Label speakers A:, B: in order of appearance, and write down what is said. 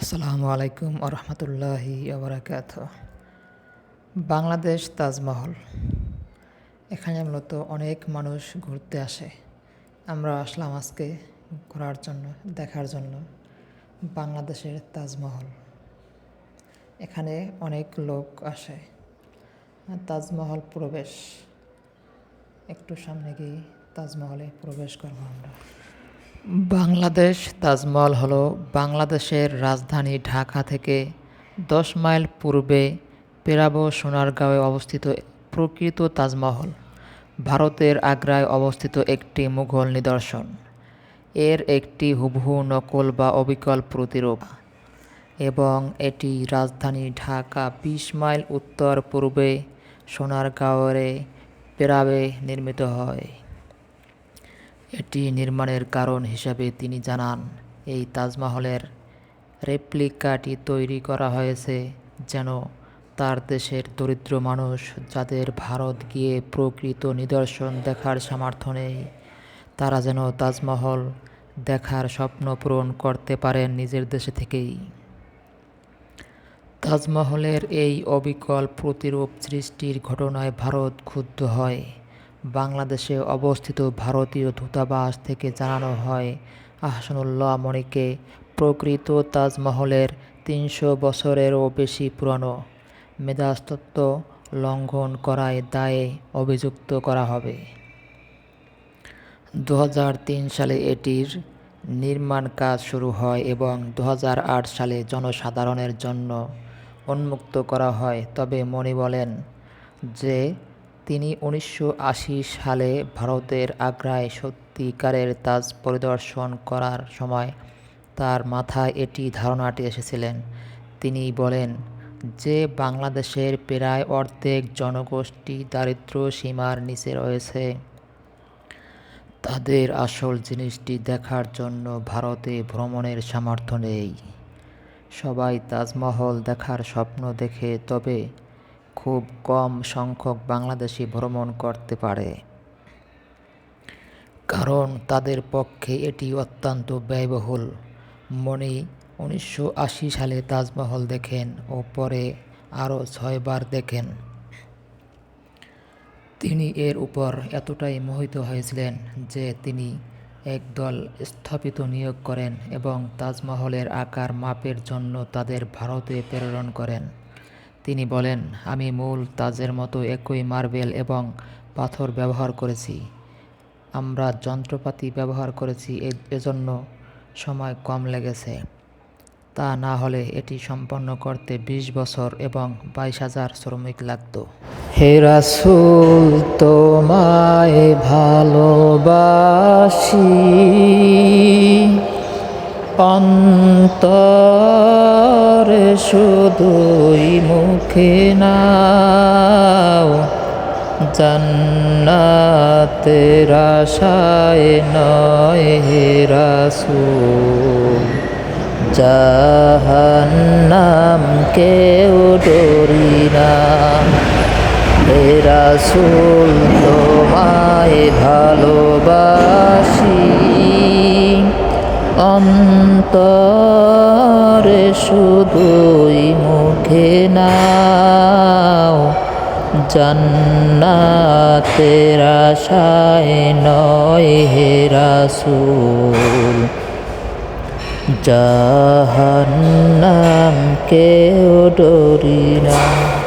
A: আসসালামু আলাইকুম আরহামতুল্লাহি আবরাকাত বাংলাদেশ তাজমহল। এখানে মূলত অনেক মানুষ ঘুরতে আসে। আমরা আসলাম আজকে ঘোরার জন্য, দেখার জন্য বাংলাদেশের তাজমহল। এখানে অনেক লোক আসে। তাজমহল প্রবেশ। একটু সামনে গিয়ে তাজমহলে প্রবেশ করব আমরা। বাংলাদেশ তাজমহল হলো বাংলাদেশের রাজধানী ঢাকা থেকে দশ মাইল পূর্বে পেরাবো সোনারগাঁওয়ে অবস্থিত প্রকৃত তাজমহল, ভারতের আগ্রায় অবস্থিত একটি মুঘল নিদর্শন। এর একটি হুবহু নকল বা অবিকল প্রতিরূপ এবং এটি রাজধানী ঢাকা বিশ মাইল উত্তর পূর্বে সোনারগাঁওয়ে পেরাবে নির্মিত হয়। এটি নির্মাণের কারণ হিসাবে তিনি জানান, এই তাজমহলের রেপ্লিকাটি তৈরি করা হয়েছে যেন তার দেশের দরিদ্র মানুষ যাদের ভারত গিয়ে প্রকৃত নিদর্শন দেখার সামর্থ্য নেই, তারা যেন তাজমহল দেখার স্বপ্ন পূরণ করতে পারেন নিজের দেশে থেকেই। তাজমহলের এই অবিকল প্রতিরূপ সৃষ্টির ঘটনায় ভারত ক্ষুব্ধ হয়। বাংলাদেশে অবস্থিত ভারতীয় দূতাবাস থেকে জানানো হয়, আহসানুল্লাহ মণিকে প্রকৃত তাজমহলের তিনশো বছরেরও বেশি পুরনো মেধাস্তত্ব লঙ্ঘন করায় দায়ে অভিযুক্ত করা হবে। দু হাজার তিন সালে এটির নির্মাণ কাজ শুরু হয় এবং দু হাজার আট সালে জনসাধারণের জন্য উন্মুক্ত করা হয়। তবে মণি বলেন যে তিনি উনিশশো আশি সালে ভারতের আগ্রায় সত্যিকারের তাজ পরিদর্শন করার সময় তার মাথায় এটি ধারণাটি এসেছিলেন। তিনি বলেন, যে বাংলাদেশের প্রায় অর্ধেক জনগোষ্ঠী দারিদ্র সীমার নিচে রয়েছে, তাদের আসল জিনিসটি দেখার জন্য ভারতে ভ্রমণের সামর্থ্য নেই। সবাই তাজমহল দেখার স্বপ্ন দেখে তবে খুব কম সংখ্যক বাংলাদেশি ভ্রমণ করতে পারে। কারণ তাদের পক্ষে এটি অত্যন্ত ব্যয়বহুল। মণি উনিশশো সালে তাজমহল দেখেন ও পরে আরও ছয়বার দেখেন। তিনি এর উপর এতটাই মোহিত হয়েছিলেন যে তিনি একদল স্থাপিত নিয়োগ করেন এবং তাজমহলের আকার মাপের জন্য তাদের ভারতে প্রেরণ করেন। তিনি বলেন, আমি মূল তাজের মতো একই মার্বেল এবং পাথর ব্যবহার করেছি। আমরা যন্ত্রপাতি ব্যবহার করেছি এজন্য সময় কম লেগেছে। তা না হলে এটি সম্পন্ন করতে ২০ বছর এবং বাইশ হাজার শ্রমিক লাগত। হে রাসুল, তোমায় ভালোবাসি। অন্তরে শুধুই মুখে নাও। জান্নাতের আশায় নয় হে রাসুল। জাহান্নাম কেউ ডরি না। হে রাসুল, তোমায় ভালোবাসি। অন্তরে শুধুই মুখে নাও। জান্নাতের আশায় নয় হে রাসুল। জাহান্নাম কেউ ডরি না।